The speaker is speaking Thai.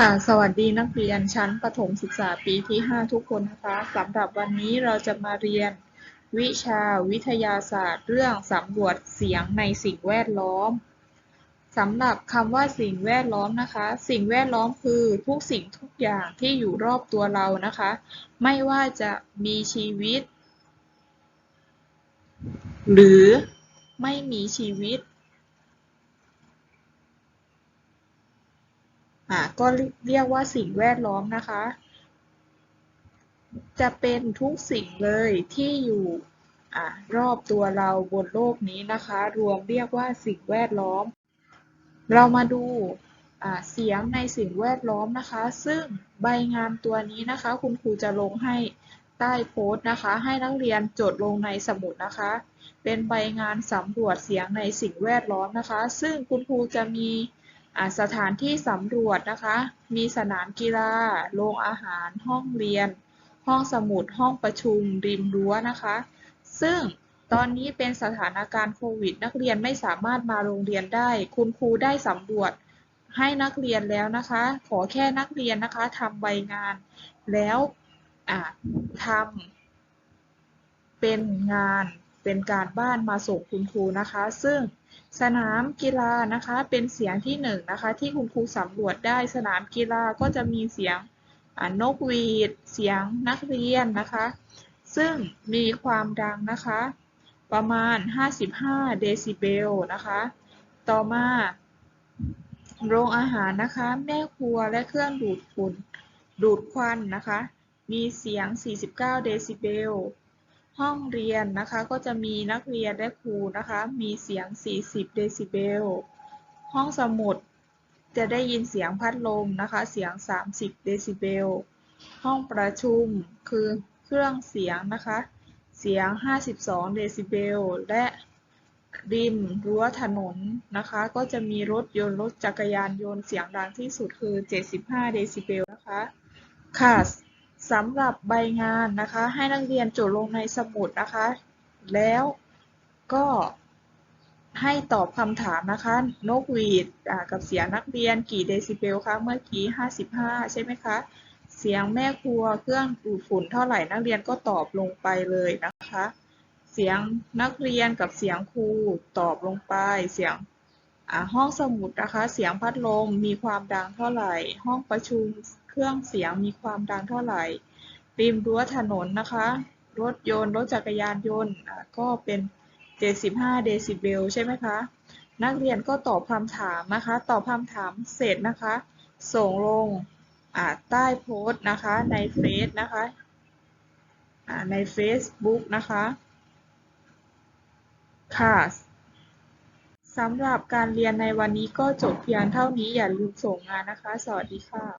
ค่ะ สวัสดีนักเรียนชั้นประถมศึกษาปีที่ 5 ทุกคนนะคะสำหรับวันนี้เราจะมาเรียน วิชาวิทยาศาสตร์ เรื่องสำรวจเสียงในสิ่งแวดล้อมสำหรับคำว่าสิ่งแวดล้อมนะคะ สิ่งแวดล้อมคือทุกสิ่งทุกอย่างที่อยู่รอบตัวเรานะคะ ไม่ว่าจะมีชีวิต หรือไม่มีชีวิต อ่าก็เรียกว่าสิ่งแวดล้อมนะคะ จะเป็นทุกสิ่งเลยที่อยู่อ่ารอบตัวเราบนโลกนี้นะคะ รวมเรียกว่าสิ่งแวดล้อม เรามาดูอ่าเสียงในสิ่งแวดล้อมนะคะ ซึ่งใบงานตัวนี้นะคะ คุณครูจะลงให้ใต้โพสต์นะคะ ให้นักเรียนจดลงในสมุดนะคะ เป็นใบงานสำรวจเสียงในสิ่งแวดล้อมนะคะ ซึ่งคุณครูจะมี สถานที่สำรวจนะคะ มีสนามกีฬา โรงอาหาร ห้องเรียน ห้องสมุด ห้องประชุม ริมรั้วนะคะ ซึ่งตอนนี้เป็นสถานการณ์โควิด นักเรียนไม่สามารถมาโรงเรียนได้ คุณครูได้สำรวจให้นักเรียนแล้วนะคะ ขอแค่นักเรียนนะคะทำใบงาน แล้วทำเป็นงาน เป็นการบ้านมาส่งคุณครูนะคะ ซึ่งสนามกีฬานะคะเป็นเสียงที่หนึ่งนะคะที่คุณครูสำรวจได้สนามกีฬาก็จะมีเสียงนกหวีด เสียงนักเรียนนะคะ ซึ่งมีความดังนะคะ ประมาณ 55 เดซิเบลนะคะ ต่อมาโรงอาหารนะคะ แม่ครัวและเครื่องดูดฝุ่นดูดควันนะคะ มีเสียง 49 เดซิเบล ห้องเรียนนะคะก็จะมีนักเรียนและครูนะคะ มีเสียง 40 เดซิเบล ห้องสมุดจะได้ยินเสียงพัดลมนะคะ เสียง 30 เดซิเบล ห้องประชุมคือเครื่องเสียงนะคะ เสียง 52 เดซิเบล และริมรั้วถนนนะคะ ก็จะมีรถยนต์รถจักรยานยนต์เสียงดังที่สุดคือ 75 เดซิเบลนะคะค่ะ สำหรับใบงานนะคะ ให้นักเรียนจดลงในสมุดนะคะ แล้วก็ให้ตอบคำถามนะคะ นกหวีดกับเสียงนักเรียนกี่เดซิเบลคะเมื่อกี้ 55 ใช่ไหมคะ เสียงแม่ครัวเครื่องดูดฝุ่นเท่าไหร่นักเรียนก็ตอบลงไปเลยนะคะ เสียงนักเรียนกับเสียงครูตอบลงไป เสียง ห้องสมุดนะคะ เสียงพัดลมมีความดังเท่าไหร่ ห้องประชุมเครื่องเสียงมีความดังเท่าไหร่ ริมรั้วถนนนะคะ รถยนต์ รถจักรยานยนต์ก็เป็น 75 เดซิเบลใช่ไหมคะ นักเรียนก็ตอบคำถามนะคะ ตอบคำถามเสร็จนะคะ ส่งลงใต้โพสต์นะคะในเฟซนะคะใน Facebook นะคะ ค่ะ สำหรับการเรียนในวันนี้ก็จบเพียงเท่านี้ อย่าลืมส่งงานนะคะ สวัสดีค่ะ